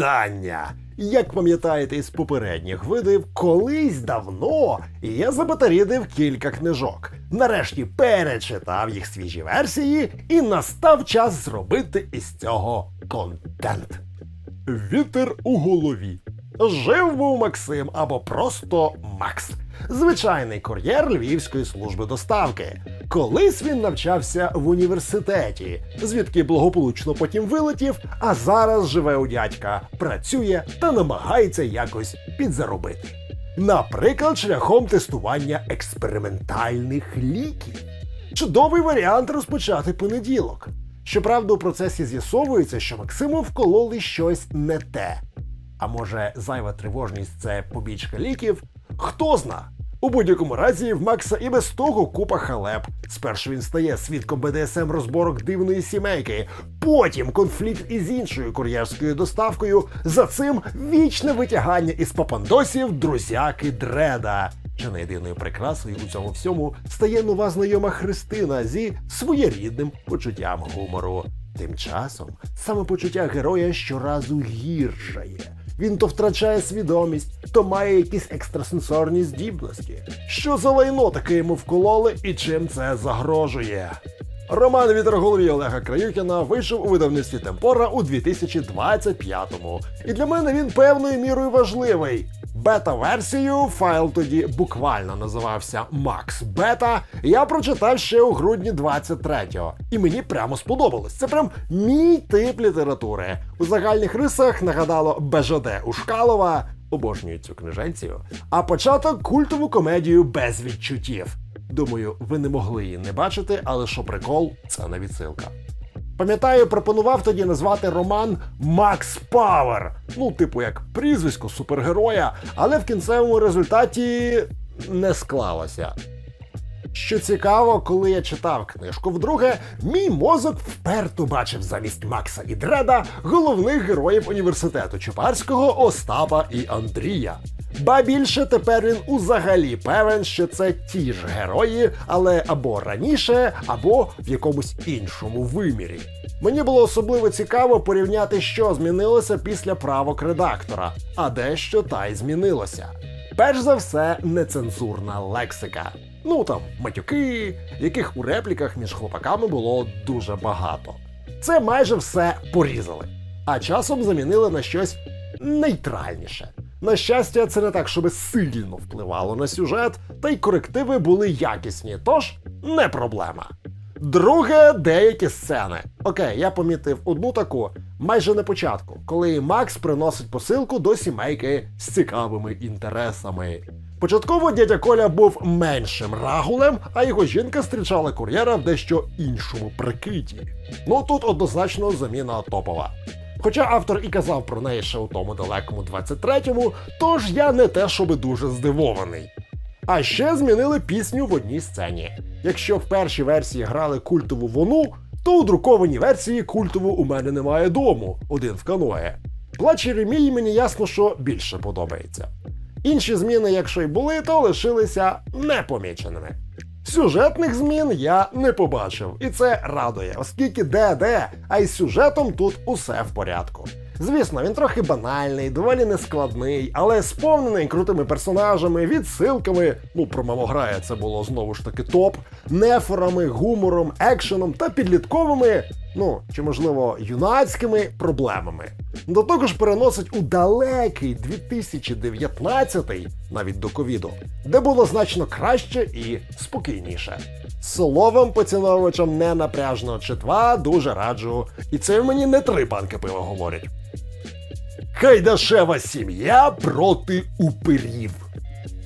Вітання! Як пам'ятаєте із попередніх видів, колись давно я забатарідив кілька книжок. Нарешті перечитав їх свіжі версії, і настав час зробити із цього контент. Вітер у голові. Жив був Максим або просто Макс. Звичайний кур'єр Львівської служби доставки. Колись він навчався в університеті, звідки благополучно потім вилетів, а зараз живе у дядька, працює та намагається якось підзаробити. Наприклад, шляхом тестування експериментальних ліків. Чудовий варіант розпочати понеділок. Щоправда, у процесі з'ясовується, що Максиму вкололи щось не те. А може, зайва тривожність це побічка ліків? Хто зна? У будь-якому разі в Макса і без того купа халеп. Спершу він стає свідком БДСМ розборок дивної сімейки, потім конфлікт із іншою кур'єрською доставкою. За цим вічне витягання із папандосів друзяки Дреда. Чи не єдиною прикрасою у цьому всьому стає нова знайома Христина зі своєрідним почуттям гумору. Тим часом самопочуття героя щоразу гіршає. Він то втрачає свідомість, то має якісь екстрасенсорні здібності. Що за лайно таке йому вкололи і чим це загрожує? Роман Вітроголові Олега Краюхіна вийшов у видавництві Темпора у 2025-му. І для мене він певною мірою важливий. Бета-версію файл тоді буквально називався Max Beta. Я прочитав ще у грудні 23-го. І мені прямо сподобалось. Це прям мій тип літератури. У загальних рисах нагадало БЖД Ушкалова. Обожнюю цю книженцію. А початок культову комедію без відчуттів. Думаю, ви не могли її не бачити, але що прикол, це не відсилка. Пам'ятаю, пропонував тоді назвати роман Макс Павер. Ну, типу, як прізвисько супергероя, але в кінцевому результаті не склалося. Що цікаво, коли я читав книжку вдруге, мій мозок вперто бачив замість Макса і Дреда головних героїв університету Чупарського Остапа і Андрія. Ба більше тепер він узагалі певен, що це ті ж герої, але або раніше, або в якомусь іншому вимірі. Мені було особливо цікаво порівняти, що змінилося після правок редактора, а дещо та й змінилося. Перш за все, нецензурна лексика. Ну там матюки, яких у репліках між хлопаками було дуже багато. Це майже все порізали, а часом замінили на щось нейтральніше. На щастя, це не так, щоб сильно впливало на сюжет, та й корективи були якісні, тож не проблема. Друге, деякі сцени. Окей, я помітив одну таку майже на початку, коли Макс приносить посилку до сімейки з цікавими інтересами. Початково дядя Коля був меншим рагулем, а його жінка зустрічала кур'єра в дещо іншому прикриті. Ну тут однозначно заміна топова. Хоча автор і казав про неї ще у тому далекому 23-му, тож я не те, щоби дуже здивований. А ще змінили пісню в одній сцені. Якщо в першій версії грали культову вону, то у друкованій версії культову у мене немає дому, один в каное. Плач Єремії мені ясно, що більше подобається. Інші зміни, якщо й були, то лишилися непоміченими. Сюжетних змін я не побачив, і це радує, оскільки де-де, а із сюжетом тут усе в порядку. Звісно, він трохи банальний, доволі нескладний, але сповнений крутими персонажами, відсилками. Ну, про мамограя це було знову ж таки топ, нефорами, гумором, екшеном та підлітковими, ну чи можливо юнацькими проблемами. До того ж переносить у далекий 2019, навіть до ковіду, де було значно краще і спокійніше. Словом, поціновувачам ненапряжного читва дуже раджу. І це мені не три банки пива говорять. Кайдашева сім'я проти упирів.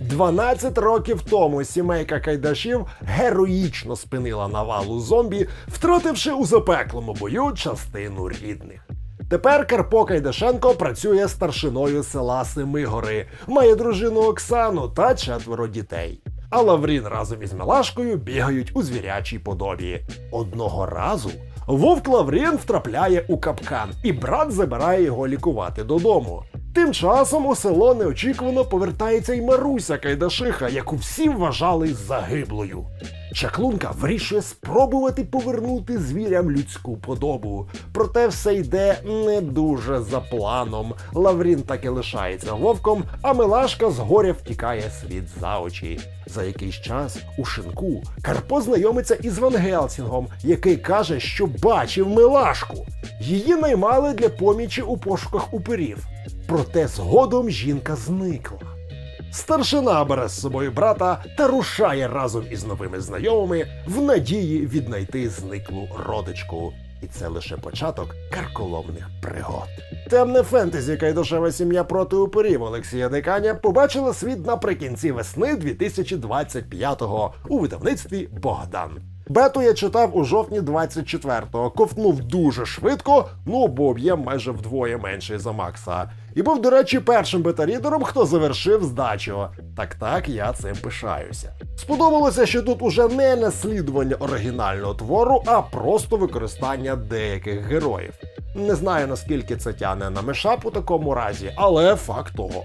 12 років тому сімейка Кайдашів героїчно спинила навалу зомбі, втративши у запеклому бою частину рідних. Тепер Карпо Кайдашенко працює старшиною села Семигори, має дружину Оксану та четверо дітей. А Лаврін разом із Мелашкою бігають у звірячій подобі. Одного разу вовк Лаврін втрапляє у капкан, і брат забирає його лікувати додому. Тим часом у село неочікувано повертається й Маруся Кайдашиха, яку всі вважали загиблою. Чаклунка вирішує спробувати повернути звірям людську подобу. Проте все йде не дуже за планом. Лаврін так і лишається вовком, а Милашка з горя втікає світ за очі. За якийсь час у шинку Карпо знайомиться із Ван Гелсінгом, який каже, що бачив Милашку. Її наймали для помічі у пошуках уперів. Проте згодом жінка зникла. Старшина бере з собою брата та рушає разом із новими знайомими в надії віднайти зниклу родичку. І це лише початок карколомних пригод. Темне фентезі Кайдашева сім'я проти уперів Олексія Деканя побачила світ наприкінці весни 2025-го у видавництві Богдан. Бету я читав у жовтні 24-го, ковтнув дуже швидко, ну бо об'єм майже вдвоє менший за Макса. І був, до речі, першим бета-рідером, хто завершив здачу. Так так, я цим пишаюся. Сподобалося, що тут уже не наслідування оригінального твору, а просто використання деяких героїв. Не знаю наскільки це тяне на мешап у такому разі, але факт того.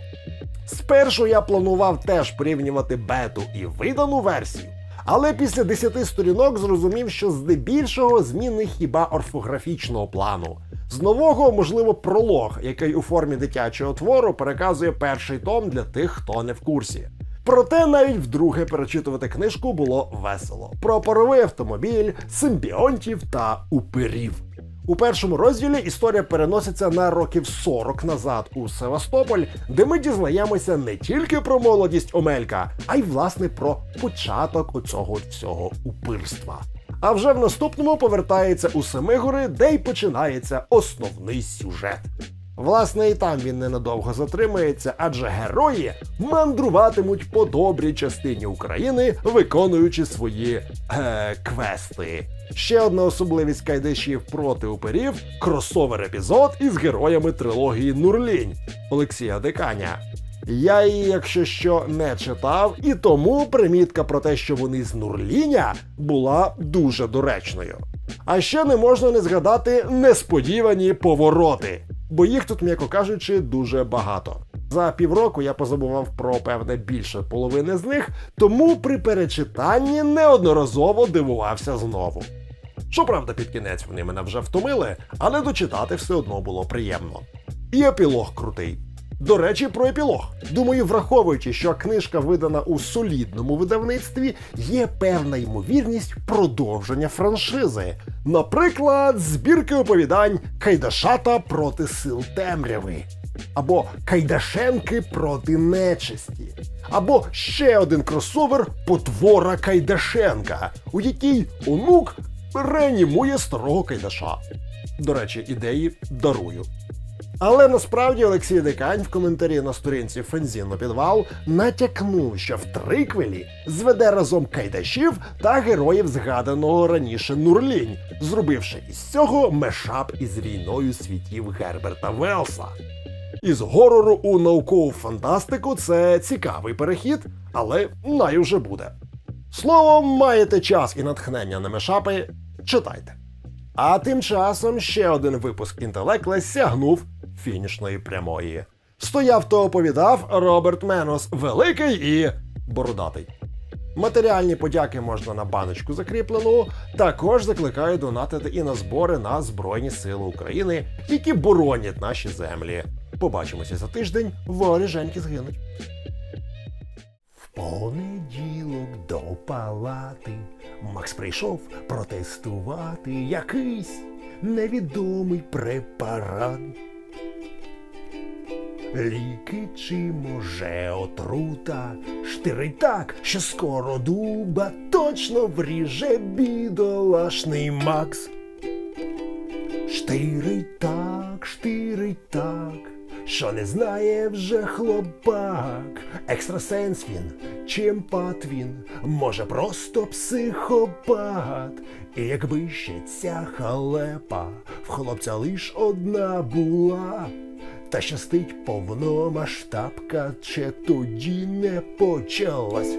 Спершу я планував теж порівнювати бету і видану версію. Але після 10 сторінок зрозумів, що здебільшого зміни хіба орфографічного плану. З нового, можливо, пролог, який у формі дитячого твору переказує перший том для тих, хто не в курсі. Проте навіть вдруге перечитувати книжку було весело: про паровий автомобіль, симбіонтів та упирів. У першому розділі історія переноситься на років 40 назад у Севастополь, де ми дізнаємося не тільки про молодість Омелька, а й власне про початок оцього всього упирства. А вже в наступному повертається у Семигори, де й починається основний сюжет. Власне, і там він ненадовго затримається, адже герої мандруватимуть по добрій частині України, виконуючи свої е, квести. Ще одна особливість кайдашів проти уперів кросовер епізод із героями трилогії Нурлінь Олексія Деканя. Я її, якщо що, не читав, і тому примітка про те, що вони з Нурліня, була дуже доречною. А ще не можна не згадати несподівані повороти, бо їх тут, м'яко кажучи, дуже багато. За півроку я позабував про певне більше половини з них, тому при перечитанні неодноразово дивувався знову. Щоправда, під кінець вони мене вже втомили, але дочитати все одно було приємно. І епілог крутий. До речі, про епілог. Думаю, враховуючи, що книжка видана у солідному видавництві, є певна ймовірність продовження франшизи. Наприклад, збірки оповідань Кайдашата проти сил темряви. Або Кайдашенки проти нечисті. Або ще один кросовер Потвора Кайдашенка, у якій онук реанімує старого Кайдаша. До речі, ідеї дарую. Але насправді Олексій Декань в коментарі на сторінці Фензіно підвал натякнув, що в триквелі зведе разом кайдашів та героїв згаданого раніше Нурлінь, зробивши із цього мешап із війною світів Герберта Велса. Із горору у наукову фантастику це цікавий перехід, але най уже буде. Словом, маєте час і натхнення на мешапи, читайте. А тим часом ще один випуск інтелекла сягнув фінішної прямої. Стояв та оповідав Роберт Менос великий і бородатий. Матеріальні подяки можна на баночку закріплену. Також закликаю донатити і на збори на Збройні Сили України, які боронять наші землі. Побачимося за тиждень, воріженьки згинуть. В понеділок до палати Макс прийшов протестувати якийсь невідомий препарат. Ліки чи може отрута штирить так, що скоро дуба точно вріже бідолашний Макс. Штирить так, штирить так, що не знає вже хлопак. Екстрасенс він, чи емпат він, може просто психопат. І якби ще ця халепа в хлопця лиш одна була. Та щастить повномасштабка, ще тоді не почалась.